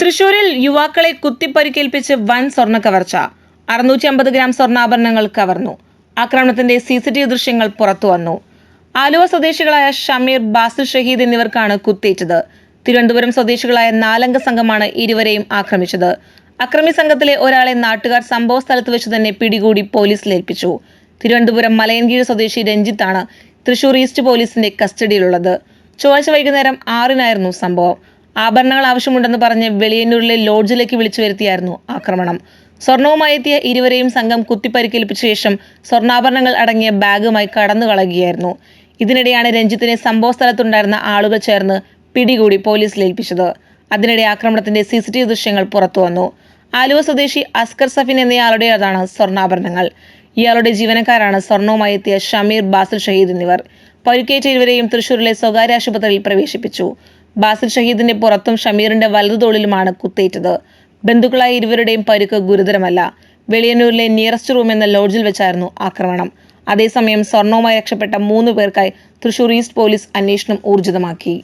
തൃശൂരിൽ യുവാക്കളെ കുത്തിപ്പരിക്കേൽപ്പിച്ച് വൻ സ്വർണ കവർച്ച. അറുന്നൂറ്റി അമ്പത് ഗ്രാം സ്വർണാഭരണങ്ങൾ കവർന്നു. ആക്രമണത്തിന്റെ സി സി ടി വി ദൃശ്യങ്ങൾ പുറത്തു വന്നു. ആലുവ സ്വദേശികളായ ഷമീർ ബാസിൽ ഷഹീദ് എന്നിവർക്കാണ് കുത്തേറ്റത് തിരുവനന്തപുരം സ്വദേശികളായ നാലംഗ സംഘമാണ് ഇരുവരെയും ആക്രമിച്ചത്. അക്രമി സംഘത്തിലെ ഒരാളെ നാട്ടുകാർ സംഭവ സ്ഥലത്ത് വെച്ച് തന്നെ പിടികൂടി പോലീസിലേൽപ്പിച്ചു തിരുവനന്തപുരം മലയൻകീഴ് സ്വദേശി രഞ്ജിത്താണ് തൃശൂർ ഈസ്റ്റ് പോലീസിന്റെ കസ്റ്റഡിയിലുള്ളത്. ചൊവ്വാഴ്ച വൈകുന്നേരം ആറിനായിരുന്നു സംഭവം. ആഭരണങ്ങൾ ആവശ്യമുണ്ടെന്ന് പറഞ്ഞ് വെളിയന്നൂരിലെ ലോഡ്ജിലേക്ക് വിളിച്ചു വരുത്തിയായിരുന്നു ആക്രമണം. സ്വർണവുമായി എത്തിയ ഇരുവരെയും സംഘം കുത്തിപ്പരിക്കേൽപ്പിച്ച ശേഷം സ്വർണാഭരണങ്ങൾ അടങ്ങിയ ബാഗുമായി കടന്നു കളയുകയായിരുന്നു. ഇതിനിടെയാണ് രഞ്ജിത്തിനെ സംഭവ സ്ഥലത്തുണ്ടായിരുന്ന ആളുകൾ ചേർന്ന് പിടികൂടി പോലീസിൽ ഏൽപ്പിച്ചത്. അതിനിടെ ആക്രമണത്തിന്റെ സി സി ടി വി ദൃശ്യങ്ങൾ പുറത്തു വന്നു. ആലുവ സ്വദേശി അസ്കർ സഫിൻ എന്നയാളുടേതാണ് സ്വർണാഭരണങ്ങൾ ഇയാളുടെ ജീവനക്കാരാണ് സ്വർണവുമായി എത്തിയ ഷമീർ ബാസിൽ ഷഹീദ് എന്നിവർ. പരിക്കേറ്റ ഇരുവരെയും തൃശൂരിലെ സ്വകാര്യ ആശുപത്രിയിൽ പ്രവേശിപ്പിച്ചു. ബാസിൽ ഷഹീദിന്റെ പുറത്തും ഷമീറിന്റെ വലതു തോളിലുമാണ് കുത്തേറ്റത്. ബന്ധുക്കളായ ഇരുവരുടെയും പരുക്ക് ഗുരുതരമല്ല. വെളിയന്നൂരിലെ നിയറസ്റ്റ് റൂം എന്ന ലോഡ്ജിൽ വെച്ചായിരുന്നു ആക്രമണം. അതേസമയം സ്വർണവുമായി രക്ഷപ്പെട്ട മൂന്ന് പേർക്കായി തൃശൂർ ഈസ്റ്റ് പോലീസ് അന്വേഷണം ഊർജിതമാക്കി.